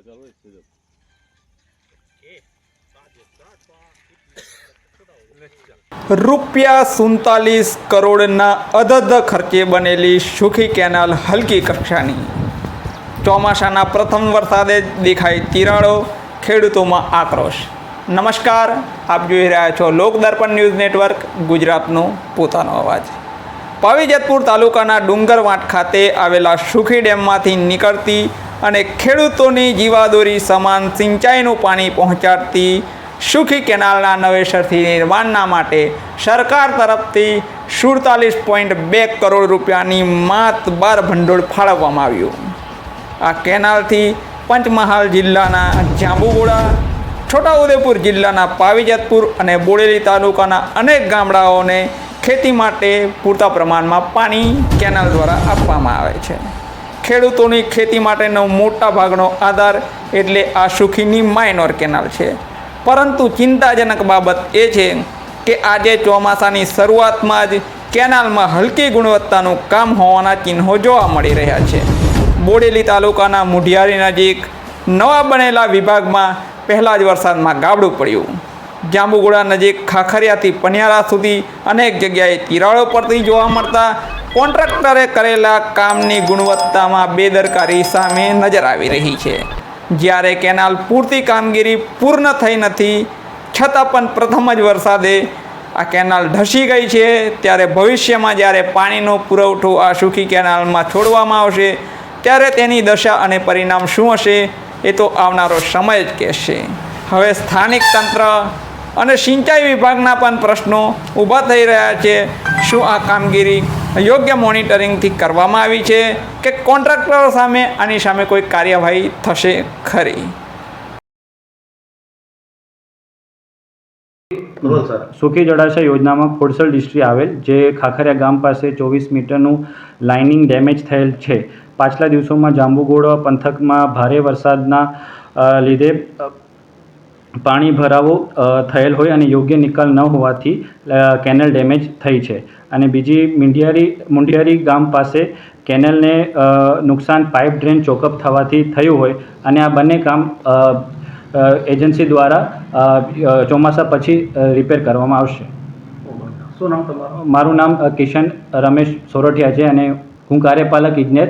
લે ચાલો એક થઈ જાય. રૂપિયા સુડતાલીસ કરોડના અધધ ખર્ચે બનેલી સુખી કેનાલ હલકી કક્ષાની ચોમાસાના પ્રથમ વરસાદે જ દેખાય તિરાડો ખેડૂતોમાં આક્રોશ નમસ્કાર આપ જોઈ રહ્યા છો લોકદર્પણ ન્યૂઝ નેટવર્ક ગુજરાતનો પોતાનો અવાજ પાવીજતપુર તાલુકાના ડુંગરવાંટ ખાતે આવેલા સુખી ડેમમાંથી નીકળતી અને ખેડૂતોની જીવાદોરી સમાન સિંચાઈનું પાણી પહોંચાડતી સુખી કેનાલના નવેસરથી નિર્માણના માટે સરકાર તરફથી સુડતાલીસ પોઈન્ટ બે કરોડ રૂપિયાની માતબાર ભંડોળ ફાળવવામાં આવ્યું. આ કેનાલથી પંચમહાલ જિલ્લાના જાંબુગોડા, છોટાઉદેપુર જિલ્લાના પાવીજતપુર અને બોડેલી તાલુકાના અનેક ગામડાઓને ખેતી માટે પૂરતા પ્રમાણમાં પાણી કેનાલ દ્વારા આપવામાં આવે છે. ખેડૂતોની ખેતી માટેનો મોટા ભાગનો આધાર એટલે આ સુખીની માઇનોર કેનાલ છે. પરંતુ ચિંતાજનક બાબત એ છે કે આજે ચોમાસાની શરૂઆતમાં જ કેનાલમાં હલકી ગુણવત્તાનું કામ હોવાના ચિહ્નો જોવા મળી રહ્યા છે. બોડેલી તાલુકાના મુઢિયારી નજીક નવા બનેલા વિભાગમાં પહેલા જ વરસાદમાં ગાબડું પડ્યું. જાંબુગોડા નજીક ખાખરિયાથી પનિયારા સુધી અનેક જગ્યાએ તિરાડો પડતી જોવા મળતા કોન્ટ્રાક્ટરે કરેલા કામની ગુણવત્તામાં બેદરકારી સામે નજર આવી રહી છે. જ્યારે કેનાલ પૂરતી કામગીરી પૂર્ણ થઈ નથી, છતાં પણ પ્રથમ જ વરસાદે આ કેનાલ ધસી ગઈ છે. ત્યારે ભવિષ્યમાં જ્યારે પાણીનો પુરવઠો આ સુખી કેનાલમાં છોડવામાં આવશે, ત્યારે તેની દશા અને પરિણામ શું હશે એ તો આવનારો સમય જ કહેશે. હવે સ્થાનિક તંત્ર અને સિંચાઈ વિભાગના પણ પ્રશ્નો ઊભા થઈ રહ્યા છે. શું આ કામગીરી યોગ્ય મોનિટરિંગથી કરવામાં આવી છે કે કોન્ટ્રાક્ટરો સામે આની સામે કોઈ કાર્યવાહી થશે ખરી? સર. સુખી જળાશય યોજનામાં ખોડસલ ડિસ્ટ્રી આવેલ જે ખાખરિયા ગામ પાસે ચોવીસ મીટરનું લાઇનિંગ ડેમેજ થયેલ છે. પાછલા દિવસોમાં જાંબુગોડ પંથકમાં ભારે વરસાદના લીધે પાણી ભરાવો થયેલ હોય અને યોગ્ય નિકાલ ન હોવાથી કેનલ ડેમેજ થઈ છે. અને બીજી મીંઢિયારી મુંઢિયારી ગામ પાસે કેનલને નુકસાન પાઇપ ડ્રેન ચોકઅપ થવાથી થયું હોય અને આ બંને કામ એજન્સી દ્વારા ચોમાસા પછી રિપેર કરવામાં આવશે. શું નામ તમારું? મારું નામ કિશન રમેશ સોરઠિયા છે અને હું કાર્યપાલક ઇજનેર.